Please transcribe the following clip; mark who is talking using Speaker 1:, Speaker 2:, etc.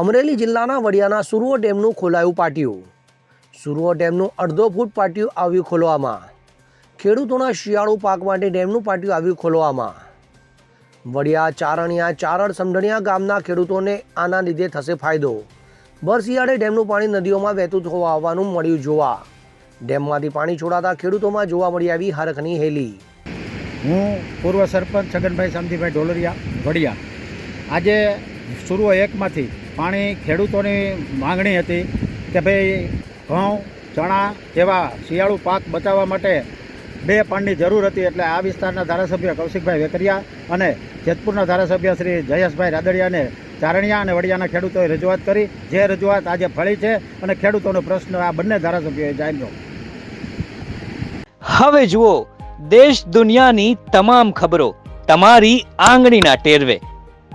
Speaker 1: અમરેલી જિલ્લાના વડિયાના સુરવો ડેમનું ખોલાયું પાટિયું. સુરવો ડેમનું અડધો ફૂટ પાટિયું આવ્યું ખોલવામાં. ખેડૂતોના શિયાળુ પાક માટે ડેમનું પાટિયું આવ્યું ખોલવામાં. વડિયા, ચારણિયા ચારણ સમઢણિયા ગામના ખેડૂતોને આના લીધે થશે ફાયદો. બરશિયાળે ડેમનું પાણી નદીઓમાં વહેતું થવા આવવાનું મળ્યું જોવા. ડેમમાંથી પાણી છોડાતા ખેડૂતોમાં જોવા મળી આવી હરખની હેલી.
Speaker 2: હું પૂર્વ સરપંચ છગનભાઈ શામજીભાઈ ઢોલરિયા, વડિયા. આજે સુરવો એકમાંથી પાણી ખેડૂતોની માંગણી હતી કે ભાઈ ઘઉં, ચણા જેવા શિયાળુ પાક બચાવવા માટે બે પાણીની જરૂર હતી એટલે આ વિસ્તારના ધારાસભ્ય કૌશિકભાઈ વેકરિયા અને જેતપુરના ધારાસભ્ય શ્રી જયેશભાઈ રાદડિયાને ચારણિયા અને વડિયાના ખેડૂતોએ રજૂઆત કરી. જે રજૂઆત આજે ફળી છે અને ખેડૂતોનો પ્રશ્ન આ બંને ધારાસભ્યોએ જાણ્યો
Speaker 3: હવે જુઓ, દેશ દુનિયાની તમામ ખબરો તમારી આંગળીના ટેરવે.